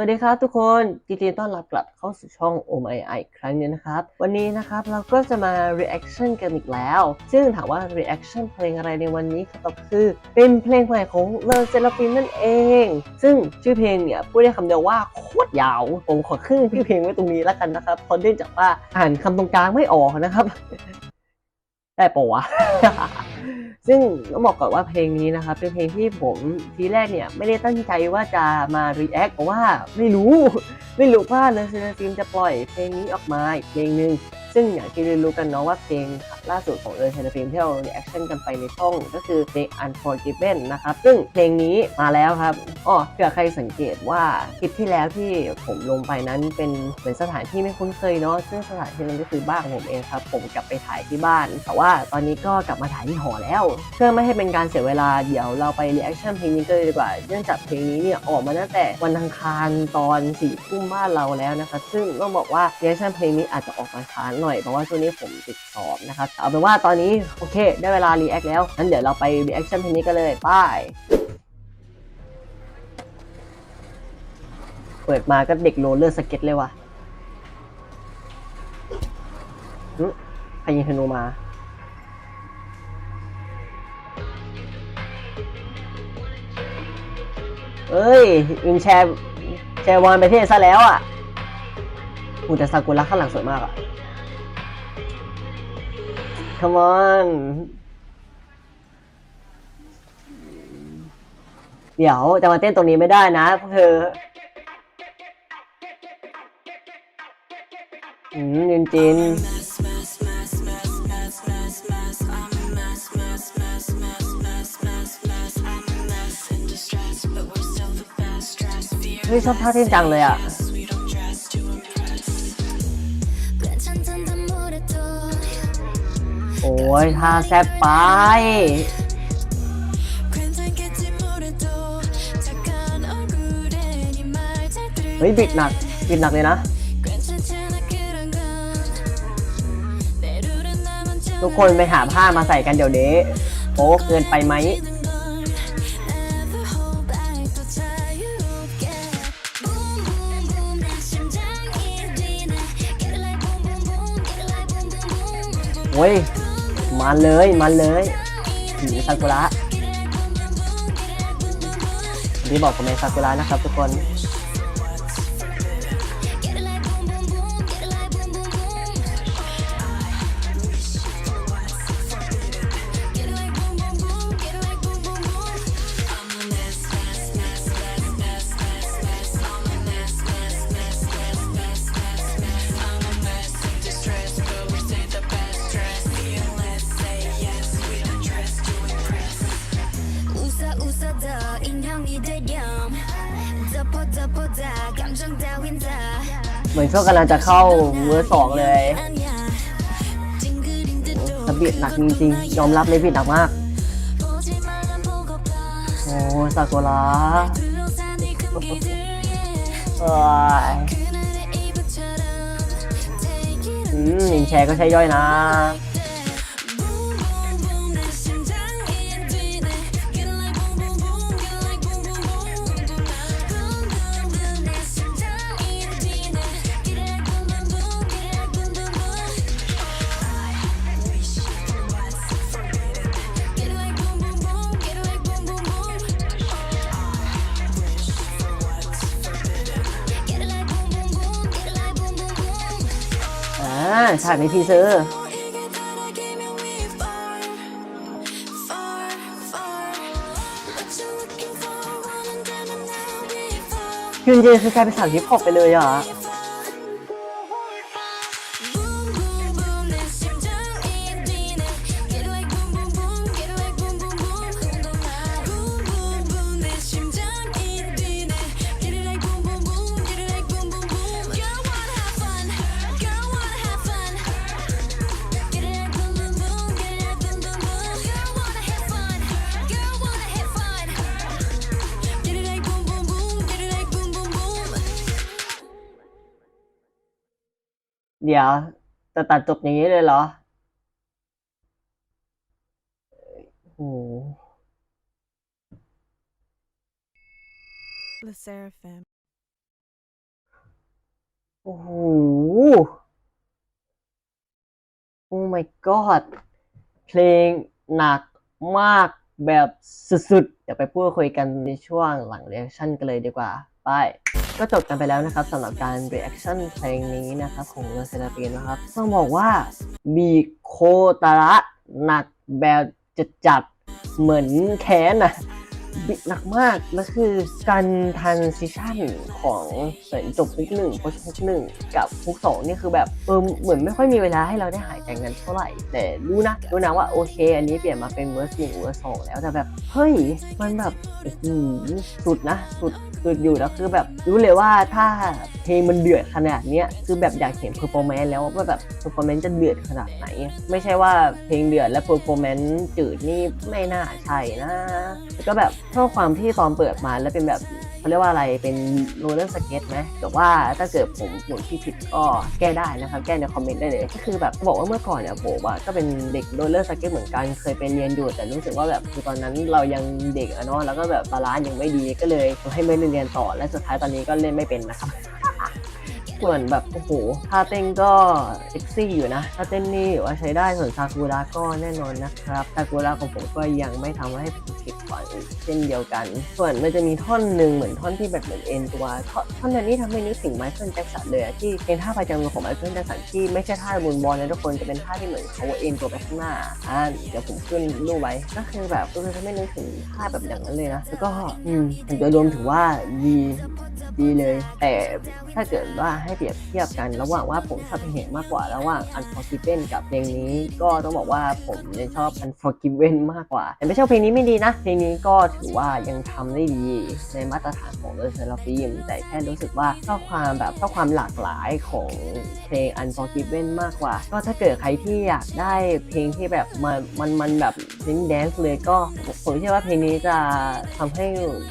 สวัสดีครับทุกคนยินดีต้อนรับกลับเข้าสู่ช่อง Oh My I ครั้งนึงนะครับ วันนี้นะครับเราก็จะมา reaction กันอีกแล้ว ซึ่งถามว่า reaction เพลงอะไรในวันนี้คำตอบคือ เป็นเพลงใหม่ของเลอเซลฟินนั่นเอง ซึ่งชื่อเพลงเนี่ยพูดได้คำเดียวว่าโคตรยาว ผมขอขึ้นชื่เพลงไว้ตรงนี้แล้วกันนะครับเพราะเนื่องจากว่าอ่านคำตรงกลางไม่ออกนะครับ ได้ปะวะ ซึ่งต้องบอกก่อนว่าเพลงนี้นะครับเป็นเพลงที่ผมทีแรกเนี่ยไม่ได้ตั้งใจว่าจะมารีแอคเพราะว่าไม่รู้ ไม่รู้ว่าเลเซนซิมจะปล่อยเพลงนี้ออกมาอีกเพลงหนึ่ง ซึ่งอย่างที่รู้กันเนาะว่าเพลงล่าสุดของเลเซนฟิล์มที่เรา reaction กันไปในช่องก็คือเพลง Unforgiven นะครับ ซึ่งเพลงนี้มาแล้วครับอ๋อเผื่อใครสังเกตว่าคลิปที่แล้วที่ผมลงไปนั้นเป็นเหมือนสถานที่ไม่คุ้นเคยเนาะซึ่งสถานที่นั้นก็คือบ้านผมเองครับ ผมกลับไปถ่ายที่บ้าน แต่ว่าตอนนี้ก็กลับมาถ่ายที่หอแล้ว เพื่อไม่ให้เป็นการเสียเวลาเดี๋ยวเราไป reaction เพลงนี้กันเลยดีกว่าเนื่องจากเพลงนี้เนี่ยออกมาตั้งแต่วันอังคารตอนสี่ทุ่มบ้านเราแล้วนะครับซึ่งต้องบอกว่า reaction เพลงนี้อาจจะออกมาช้าหน่อยเพราะว่าช่วงนี้ผมติดสอบนะครับเอาเป็นว่าตอนนี้โอเค ได้เวลา react แล้วงั้นเดี๋ยวเราไป reaction เพลงนี้กันเลยไปเปิดมาก็เด็กโรลเลอร์สเก็ตเลยว่ะหึใครยิงธนูมาเอ้ยอินแชร์แชร์วอนไปเทศซะแล้วอะอูแต่ซากุระข้างหลังสวยมากอะ come on เดี๋ยวจะมาเต้นตรงนี้ไม่ได้นะพวกเธออืมจินจินเฮ้ยชอบท่าเต้นจังเลยอะ ยท่าแซ่บไป เฮ้ยบิดหนักบิดหนักเลยนะ ทุกคนไปหาผ้ามาใส่กันเดี๋ยวนี้โป๊เกินไปไหมโอ้ย มาเลยมาเลยผีซากุระที่บอกผมเป็นซากุระนะครับทุกคน เหมือนก็กำลังจะเข้าเวอร์สองเลยสบีดหนักจริงๆ ยอมรับเลยผิดหนักมาก โอ้ซากุระโอ้ยอืมหนึ่งแชร์ก็ใช้ย่อยนะ ถ่ายไปทีเซอร์ยุนเจคือใครเป็นสาวฮิปฮอปไปเลยอะ เดี๋ยวจะตัดจบอย่างนี้เลยเหรอโอ้โห The Seraphim. โอ้โห โอ้ my god เพลงหนักมากแบบสุดๆ เดี๋ยวไปพูดคุยกันในช่วงหลัง reaction กันเลยดีกว่า ไป ก็จบกันไปแล้วนะครับสำหรับการ reaction เพลงนี้นะครับของเรือเซนาปีนนะครับ ต้องบอกว่ามีโคตระหนักแบบจัดจัดๆเหมือนแค้นอะ บิดหนักมาก แล้วคือการทันซิชันของเหมือนจบฮุกหนึ่งพอฮุกหนึ่งกับฮุกสองนี่คือแบบเออเหมือนไม่ค่อยมีเวลาให้เราได้หายใจกันเท่าไหร่ แต่รู้นะรู้นะว่าโอเค อันนี้เปลี่ยนมาเป็นเวอร์สหนึ่งเวอร์สองแล้วแต่แบบเฮ้ยมันแบบอ้โหสุดนะ สุดสุดอยู่แล้วคือแบบรู้เลยว่าถ้าเพลงมันเดือดขนาดเนี้ยคือแบบอยากเห็นเพอร์ฟอร์แมนซ์แล้วว่าแบบเพอร์ฟอร์แมนซ์จะเดือดขนาดไหน ไม่ใช่ว่าเพลงเดือดและเพอร์ฟอร์แมนซ์จืดนี่ไม่น่าใช่นะ ก็แบบชอบความที่ตอนเปิดมาแล้วเป็นแบบเขาเรียกว่าอะไรเป็นโรลเลอร์สเก็ตไหมแต่ว่าถ้าเกิดผมหมุนที่ผิดก็แก้ได้นะครับ แก้ในคอมเมนต์ได้เลย ก็คือแบบบอกว่าเมื่อก่อนเนี่ยผมอะก็เป็นเด็กโรลเลอร์สเก็ตเหมือนกันเคยไปเรียนอยู่แต่รู้สึกว่าแบบคือตอนนั้นเรายังเด็กอะเนาะแล้วก็แบบบาลานซ์ยังไม่ดีก็เลยทำให้ไม่ได้เรียนต่อและสุดท้ายตอนนี้ก็เล่นไม่เป็นนะครับ ส่วนแบบโอ้โหท่าเต้นก็เซ็กซี่อยู่นะท่าเต้นนี่ว่าใช้ได้ส่วนซากุระก็แน่นอนนะครับซากุระของผมก็ยังไม่ทำให้ผมผิดหวังเช่นเดียวกัน ส่วนมันจะมีท่อนหนึ่งเหมือนท่อนที่แบบเหมือนเอ็นตัวท่อนนั้นนี่ทำให้นึกถึงไมเคิลแจ็คสันเลยที่เป็นท่าประจำของไมเคิลแจ็คสันที่ไม่ใช่ท่าบุนบอลนะทุกคนจะเป็นท่าที่เหมือนเขาเอ็นตัวไปข้างหน้าอ่าเดี๋ยวผมขึ้นรูปไว้ก็คือแบบก็คือทำให้นึกถึงท่าแบบอย่างนั้นเลยนะแล้วก็อืมโดยรวมถือว่าดีดีเลย แต่ถ้าเกิดว่าใให้เปรียบเทียบกัน ระหว่างว่าผมชอบเพลงเห็นมากกว่าระหว่าง Unforgiven กับเพลงนี้ ก็ต้องบอกว่าผมยังชอบ Unforgiven มากกว่า แต่ไม่ใช่เพลงนี้ไม่ดีนะ เพลงนี้ก็ถือว่ายังทำได้ดีในมาตรฐานของ The Seraphim แต่แค่รู้สึกว่าชอบความแบบชอบความหลากหลายของเพลง Unforgiven มากกว่า ก็ถ้าเกิดใครที่อยากได้เพลงที่แบบมันมันมันแบบเน้นแดนซ์เลยก็ผมเชื่อว่าเพลงนี้จะทำให้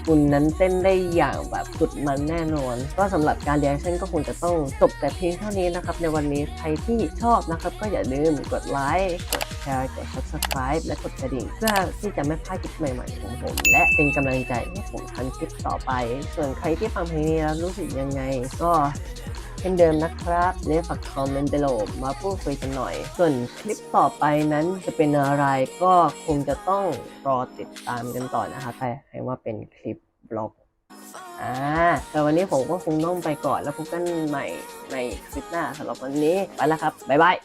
คุณนั้นเต้นได้อย่างแบบสุดมันแน่นอน ก็สำหรับการ reaction ก็คงจะต้องจบแต่เพียงเท่านี้นะครับ ในวันนี้ใครที่ชอบนะครับ ก็อย่าลืมกดไลค์กดแชร์กด subscribe และกดกระดิ่ง เพื่อที่จะไม่พลาดคลิปใหม่ๆของผม และเป็นกำลังใจให้ผมทำคลิปต่อไป ส่วนใครที่ฟังเพลงนี้แล้วรู้สึกยังไง ก็เช่นเดิมนะครับเลฝากคอมเมนต์ below มาพูดคุยกันหน่อย ส่วนคลิปต่อไปนั้นจะเป็นอะไรก็คงจะต้องรอติดตามกันต่อนะคะแต่ให้ว่าเป็นคลิปบล็อก อ่าแต่วันนี้ผมก็คงต้องไปก่อนแล้วพบกันใหม่ในคลิปหน้าสำหรับวันนี้ไปแล้วครับ บ๊ายบาย